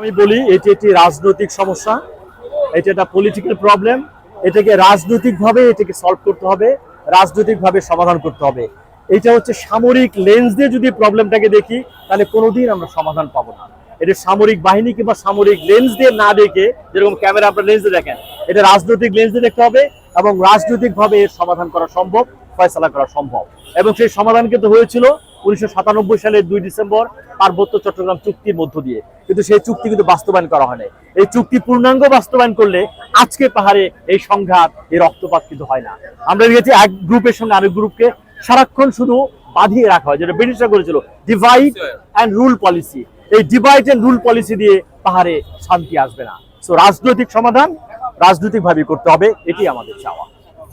আমি বলি, এটি একটি রাজনৈতিক সমস্যা। এটি একটা পলিটিক্যাল প্রবলেম এটাকে রাজনৈতিকভাবে এটাকে সলভ করতে হবে, রাজনৈতিকভাবে সমাধান করতে হবে। এটা হচ্ছে সামরিক লেন্স দিয়ে যদি প্রবলেমটাকে দেখি, তাহলে কোনোদিন আমরা সমাধান পাবো না। এটা সামরিক বাহিনী কিংবা সামরিক লেন্স দিয়ে না দেখে, যেরকম ক্যামেরা আপনার লেন্স দিয়ে দেখেন, এটা রাজনৈতিক লেন্স দিয়ে দেখতে হবে এবং রাজনৈতিকভাবে এর সমাধান করা সম্ভব, ফয়সলা করা সম্ভব। এবং সেই সমাধান কিন্তু হয়েছিল উনিশশো সাতানব্বই সালের দুই ডিসেম্বর পার্বত্য চট্টগ্রাম চুক্তির মধ্য দিয়ে। কিন্তু সেই চুক্তি কিন্তু বাস্তবায়ন করা হয়নি এই চুক্তি পূর্ণাঙ্গ বাস্তবায়ন করলে আজকে পাহাড়ে এই সংঘাত, এই রক্তপাত কিন্তু হয় না। আমরা দেখেছি এক গ্রুপের সঙ্গে আরেক গ্রুপকে সারাক্ষণ শুধু বাঁধিয়ে রাখা হয়, যেটা ব্রিটিশরা করেছিল। ডিভাইড অ্যান্ড রুল পলিসি এই ডিভাইড অ্যান্ড রুল পলিসি দিয়ে পাহাড়ে শান্তি আসবে না। সো রাজনৈতিক সমাধান রাজনৈতিকভাবে করতে হবে এটি আমাদের চাওয়া।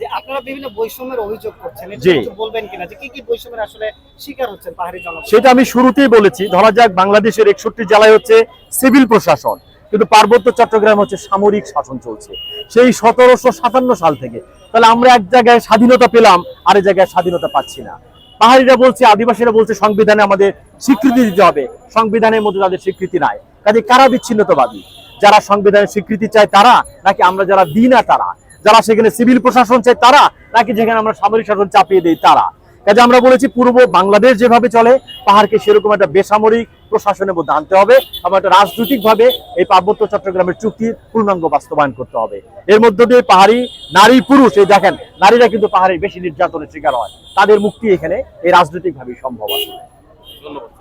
যে আপনারা বিভিন্ন বৈষম্যের অভিযোগ করছেন এটা বলবেন কিনা? যে কি কি বৈষম্যের আসলে শিকার হচ্ছেন পাহাড়ি জনগণ? সেটা আমি শুরুতেই বলেছি ধরা যাক বাংলাদেশের একষট্টি জেলায় হচ্ছে সিভিল প্রশাসন কিন্তু পার্বত্য চট্টগ্রাম হচ্ছে সামরিক শাসন চলছে। সেই সতেরোশো সাতান্ন সাল থেকে তাহলে আমরা এক জায়গায় স্বাধীনতা পেলাম আরেক জায়গায় স্বাধীনতা পাচ্ছি না। পাহাড়িরা বলছে আদিবাসীরা বলছে সংবিধানে আমাদের স্বীকৃতি দিতে হবে। সংবিধানের মধ্যে তাদের স্বীকৃতি নাই। কাজে কারা বিচ্ছিন্নতাবাদী? যারা সংবিধানের স্বীকৃতি চায় তারা নাকি আমরা যারা দিই না তারা? যারা সেখানে সিভিল প্রশাসন চাই তারা নাকি যেখানে আমরা সামরিক শাসন চাপিয়ে দিই তারা। কাজে আমরা বলেছি পূর্ব বাংলাদেশ যেভাবে চলে পাহাড়কে সেরকম একটা বেসামরিক প্রশাসনের মধ্যে আনতে হবে এবং একটা রাজনৈতিকভাবে এই পার্বত্য চট্টগ্রামের চুক্তির পূর্ণাঙ্গ বাস্তবায়ন করতে হবে। এর মধ্য দিয়ে পাহাড়ি নারী পুরুষ এই দেখেন নারীরা কিন্তু পাহাড়ে বেশি নির্যাতনের শিকার হয়। তাদের মুক্তি এখানে এই রাজনৈতিকভাবে সম্ভব আছে।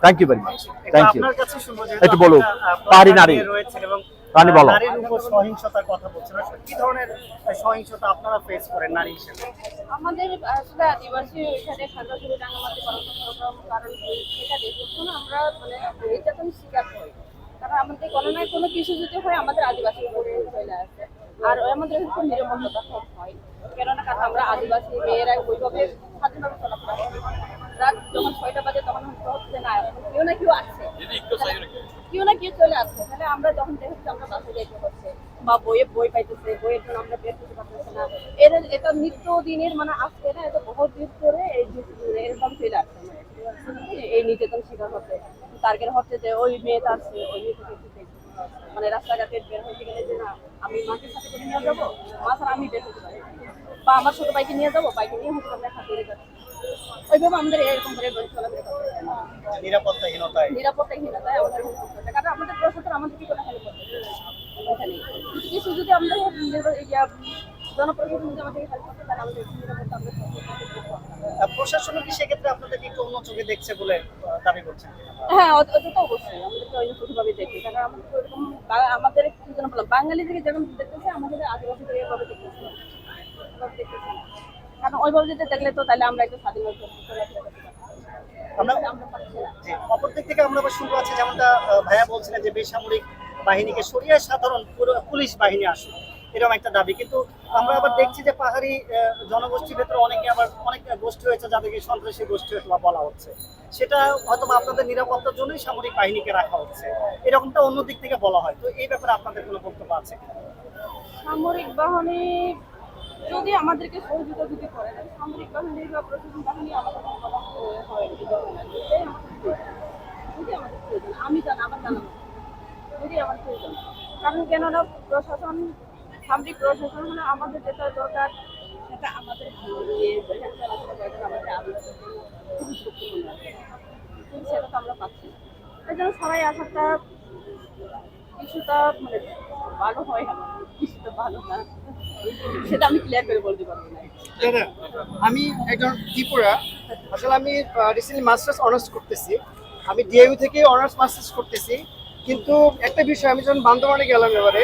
Thank you very much thank you একটু বলুন। পাহাড়ি নারী। রয়েছেন এবং রানী বলো। নারীর উপর সহিংসতার কথা বলছেন কি ধরনের সহিংসতা আপনারা ফেস করেন নারী হিসেবে? আমাদের আসলে আদিবাসী এখানে খাগড়াছড়ি রাঙামাটি পরাক্রম কারণ সেটা দেখুন আমরা মানে নির্যাতন শিকার করি কারণ আমাদের কোনো না কোনো কিছু যদি হয় আমাদের আদিবাসী উপরে চলে আসে। আর আমাদের খুব নিরাপত্তা কম হয় কেননা কারণ আমরা আদিবাসী মেয়েরা ওইভাবে স্বাধীনভাবে চলাফেরা করি রাত যখন ছয়টা বাজে তখন হচ্ছে হচ্ছে না কেউ না কেউ আসছে কেউ না কেউ চলে আসছে। তাহলে আমরা যখন দেখছি আমরা বাসে যেতে হচ্ছে বা বইয়ে বই পাইতেছে, বইয়ের জন্য আমরা বের পারতেছি না, এর এটা নিত্য দিনের মানে আসছে না, এটা বহু দিন ধরে এই এরকম চলে আসছে। এই নির্যাতন শিকার হচ্ছে। টার্গেট হচ্ছে যে ওই মেয়েটা আছে ওই মেয়েটাকে মানে রাস্তাঘাটে বের হতে গেলে যে না, আমি মাকে সাথে করে নিয়ে যাব, মা ছাড়া আমি বের হতে পারি বা আমার ছোট বাইকে নিয়ে যাব বাইকে নিয়ে আমরা একা ওইভাবে আমাদের এরকম করে চলাফেরা। নিরাপত্তাহীনতায়। নিরাপত্তাহীনতায় আমাদের কারণ আমাদের প্রশাসন আমাদের কি করে হেল্প ওখানে কিছু যদি আমরা জনপ্রশাসন যদি আমাদেরকে হেল্প করতে তাহলে আমাদের নিরাপত্তা আমরা করতে প্রশাসন কি সেক্ষেত্রে আপনাদেরকে একটু অন্য চোখে দেখছে বলে দাবি করছেন হ্যাঁ ওটা তো অবশ্যই। আমাদেরকে অন্য ভাবে দেখি। কারণ আমাদের আমাদের যেন বললাম বাঙালি থেকে যেরকম দেখতেছে আমাদের আদিবাসী থেকে এভাবে দেখতেছে না। কারণ ওইভাবে যদি দেখলে তো তাহলে আমরা একটু স্বাধীনতা করতে। আমরা অপর দিক থেকে আমরা আবার শুনতে পাচ্ছি যেমনটা ভাইয়া বলছিলেন যে বেসামরিক বাহিনীকে সরিয়ে সাধারণ পুলিশ বাহিনী আসুক, এরকম একটা দাবি। কিন্তু আমরা আবার দেখছি যে পাহাড়ি জনগোষ্ঠীর ভেতরে অনেকে আবার অনেক গোষ্ঠী হয়েছে যাদেরকে সন্ত্রাসী গোষ্ঠী বা বলা হচ্ছে। সেটা হয়তো আপনাদের নিরাপত্তার জন্যই সামরিক বাহিনীকে রাখা হচ্ছে। এরকমটা অন্য দিক থেকে বলা হয়। তো এই ব্যাপারে আপনাদের কোনো বক্তব্য আছে সামরিক বাহিনী যদি আমাদেরকে সহযোগিতা যদি করে, তাহলে সামরিক বাহিনী বা প্রশাসন বাহিনী আমাদের হয় যদি আমাদের প্রয়োজন। আমি জানি, আমার জানা যদি আমার প্রয়োজন। কারণ কেননা প্রশাসন, সামরিক প্রশাসন হলে আমাদের যেটা দরকার, সেটা আমাদের সেটা তো আমরা পাচ্ছি এই জন্য সবাই আসাটা কিছুটা মানে ভালো হয় কিছুটা ভালো না। সেটা আমি ক্লিয়ার করে বলতে পারব না। আমি একজন ত্রিপুরা। আসলে আমি রিসেন্টলি মাস্টার্স অনার্স করতেছি। আমি ডিআইউ থেকে অনার্স মাস্টার্স করতেছি। কিন্তু একটা বিষয়, আমি যখন বান্দরবানে গেলাম এবারে,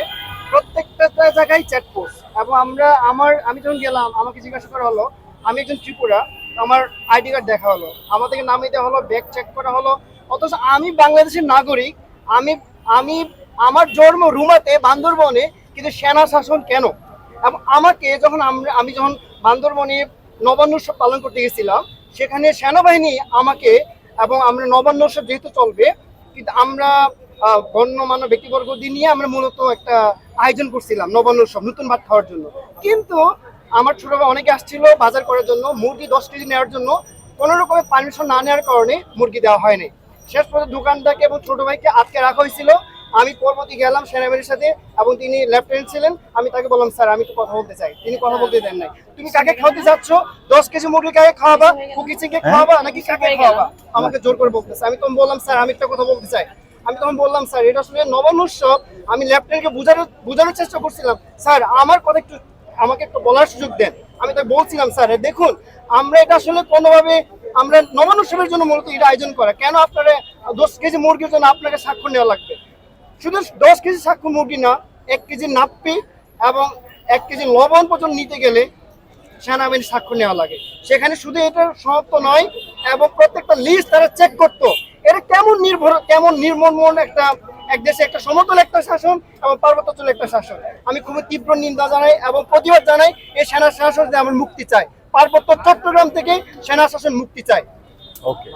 প্রত্যেকটা জায়গায় চেকপোস্ট এবং আমরা, আমার, আমি যখন গেলাম, আমাকে জিজ্ঞাসা করা হলো, আমি একজন ত্রিপুরা, আমার আইডি কার্ড দেখা হলো। আমাদেরকে নামিয়ে দেওয়া হলো ব্যাগ চেক করা হলো। অথচ আমি বাংলাদেশের নাগরিক, আমি আমি, আমার জন্ম রুমাতে, বান্দরবনে, কিন্তু সেনা শাসন কেন? আমাকে যখন আমি যখন বান্দরবনে নবান্ন উৎসব পালন করতে গেছিলাম, সেখানে সেনাবাহিনী আমাকে এবং আমরা নবান্ন উৎসব যেহেতু চলবে, কিন্তু আমরা গণ্যমান্য ব্যক্তিবর্গ দিয়ে নিয়ে আমরা মূলত একটা আয়োজন করছিলাম নবান্ন উৎসব, নতুন ভাত খাওয়ার জন্য। কিন্তু আমার ছোট অনেকে আসছিল বাজার করার জন্য, মুরগি দশ কেজি নেওয়ার জন্য, কোনো রকমের পারমিশন না নেওয়ার কারণে মুরগি দেওয়া হয়নি। শেষ পর্যন্ত দোকানটাকে এবং ছোট ভাইকে আটকে রাখা হয়েছিল। আমি পরবর্তী গেলাম সেনাবাহিনীর সাথে এবং তিনি লেফটেন্যান্ট ছিলেন। আমি তাকে বললাম স্যার আমি একটু কথা বলতে চাই। তিনি কথা বলতে দেন নাই। তুমি কাকে খাওয়াতে যাচ্ছ? দশ কেজি মুরগি কাকে খাওয়াবা? কুকি চিংকে খাওয়াবা? নাকি কাকে খাওয়াবা? আমাকে জোর করে বলতেছে। আমি তখন বললাম স্যার আমি একটা কথা বলতে চাই। আমি তখন বললাম স্যার এটা আসলে নবান্ন উৎসব। আমি লেফটেন্যান্টকে বোঝানোর বোঝানোর চেষ্টা করছিলাম। স্যার আমার কথা একটু আমাকে একটু বলার সুযোগ দেন। আমি তাকে বলছিলাম স্যার দেখুন আমরা এটা আসলে কোনোভাবে আমরা নবান্ন উৎসবের জন্য মূলত এটা আয়োজন করা। কেন আপনারা দশ কেজি মুরগির জন্য আপনাকে স্বাক্ষর নেওয়া লাগবে? শুধু দশ কেজি স্বাক্ষর মুরগি না, এক কেজি নাপ্পি এবং এক কেজি লবণ পর্যন্ত নিতে গেলে সেনাবাহিনীর স্বাক্ষর নেওয়া লাগে। সেখানে শুধু এটা সমাপ্ত নয়, এবং প্রত্যেকটা লিস্ট তারা চেক করতো। এটা কেমন নির্ভর, কেমন নির্মমন একটা, এক দেশে একটা সমতল একটা শাসন এবং পার্বত্যাঞ্চল একটা শাসন। আমি খুবই তীব্র নিন্দা জানাই এবং প্রতিবাদ জানাই এই সেনা শাসন যে আমার মুক্তি চাই পার্বত্য চট্টগ্রাম থেকে সেনা শাসন মুক্তি চাই ওকে